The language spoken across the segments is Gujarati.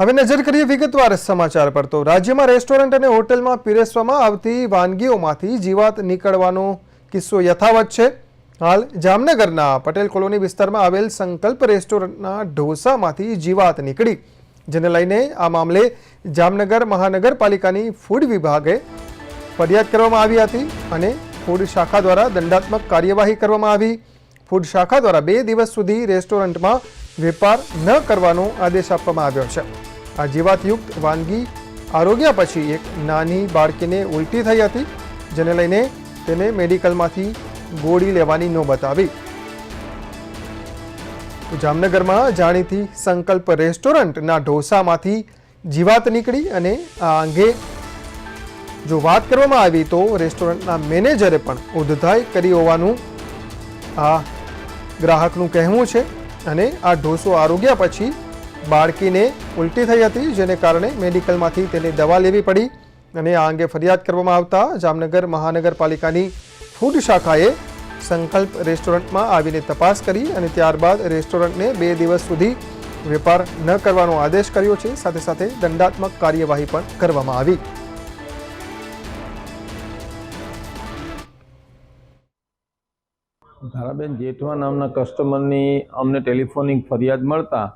હવે નજર કરીએ વિગતવાર સમાચાર પર તો રાજ્યમાં રેસ્ટોરન્ટ અને હોટેલમાં પીરસવામાં આવતી વાનગીઓમાંથી જીવાત નીકળવાનો કિસ્સો યથાવત છે. હાલ જામનગરના પટેલ કોલોની વિસ્તારમાં આવેલ સંકલ્પ રેસ્ટોરન્ટના ઢોસામાંથી જીવાત નીકળી, જેને લઈને આ મામલે જામનગર મહાનગરપાલિકાની ફૂડ વિભાગે ફરિયાદ કરવામાં આવી હતી અને ફૂડ શાખા દ્વારા દંડાત્મક કાર્યવાહી કરવામાં આવી. ફૂડ શાખા દ્વારા બે દિવસ સુધી રેસ્ટોરન્ટમાં વેપાર ન કરવાનો આદેશ આપવામાં આવ્યો છે. આ જીવાતયુક્ત વાનગી આરોગ્યા પછી એક નાની બાળકીને ઉલટી થઈ હતી, જેને લઈને તેને મેડિકલમાંથી ગોળી લેવાની નોબત આવી જામનગરમાં જાણીતી સંકલ્પ રેસ્ટોરન્ટના ઢોસામાંથી જીવાત નીકળી અને આ અંગે જો વાત કરવામાં આવી તો રેસ્ટોરન્ટના મેનેજરે પણ ઉદ્ધાય કરી હોવાનું આ ગ્રાહકનું કહેવું છે અને આ ઢોસો આરોગ્યા પછી બાળકીને ઉલટી થઈ હતી, જેને કારણે મેડિકલમાંથી તેને દવા લેવી પડી અને આ અંગે ફરિયાદ કરવામાં આવતા જામનગર મહાનગરપાલિકાની ફૂડ શાખાએ સંકલ્પ રેસ્ટોરન્ટમાં આવીને તપાસ કરી અને ત્યારબાદ રેસ્ટોરન્ટને બે દિવસ સુધી વેપાર ન કરવાનો આદેશ કર્યો છે. સાથે સાથે દંડાત્મક કાર્યવાહી પણ કરવામાં આવી. ધારાબેન જેઠવા નામના કસ્ટમરની અમને ટેલિફોનિક ફરિયાદ મળતા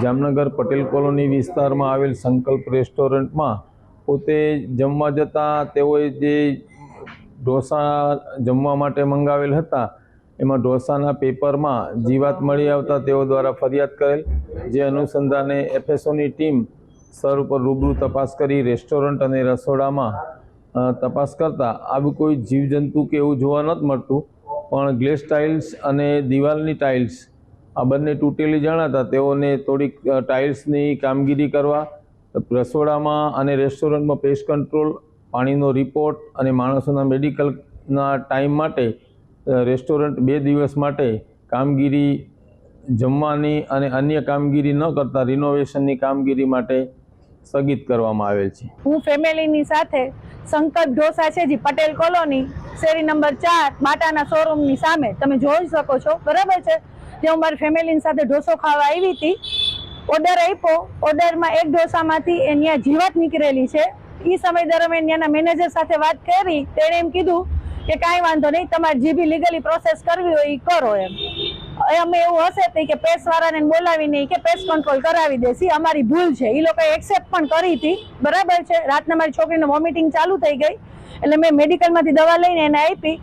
જામનગર પટેલ કોલોની વિસ્તારમાં આવેલ સંકલ્પ રેસ્ટોરન્ટમાં પોતે જમવા જતાં તેઓએ જે ઢોસા જમવા માટે મંગાવેલ હતા, એમાં ઢોસાના પેપરમાં જીવાત મળી આવતા તેઓ દ્વારા ફરિયાદ કરેલ, જે અનુસંધાને એફએસઓની ટીમ સ્થળ ઉપર રૂબરૂ તપાસ કરી રેસ્ટોરન્ટ અને રસોડામાં તપાસ કરતાં આવી કોઈ જીવજંતુ કે એવું જોવા નથી મળતું, પણ ગ્લેસ ટાઇલ્સ અને દિવાલની ટાઇલ્સ આ બંને તૂટેલી જણાતા તેઓને થોડીક ટાઇલ્સની કામગીરી કરવા, રસોડામાં અને રેસ્ટોરન્ટમાં પેસ્ટ કંટ્રોલ, પાણીનો રિપોર્ટ અને માણસોના મેડિકલના ટાઈમ માટે રેસ્ટોરન્ટ બે દિવસ માટે કામગીરી જમવાની અને અન્ય કામગીરી ન કરતા રિનોવેશનની કામગીરી માટે સ્થગિત કરવામાં આવેલ છે. હું ફેમિલીની સાથે સંકટ ઢોસા છે જે પટેલ કોલોની. શેરી નંબર ચાર, બાટાના શોરૂમની સામે. તમે જોઈ શકો છો. બરાબર છે? જે હું મારી ફેમિલીની સાથે ઢોસો ખાવા આવી હતી ઓર્ડર આપ્યો. ઓર્ડરમાં એક ઢોસામાંથી એ ત્યાં જીવાત નીકળેલી છે. એ સમય દરમિયાન ત્યાંના મેનેજર સાથે વાત કરી. તેણે એમ કીધું કે કાંઈ વાંધો નહીં, તમારે જે બી લીગલી પ્રોસેસ કરવી હોય એ કરો એમ. અમે એવું હશે તો કે પ્રેસવાળાને બોલાવીને કે પ્રેસ કંટ્રોલ કરાવી દેસી અમારી ભૂલ છે. એ લોકોએ એક્સેપ્ટ પણ કરી હતી. બરાબર છે? રાતના મારી છોકરીનું વોમિટિંગ ચાલુ થઈ ગઈ. એટલે મેં મેડિકલમાંથી દવા લઈને એને આપી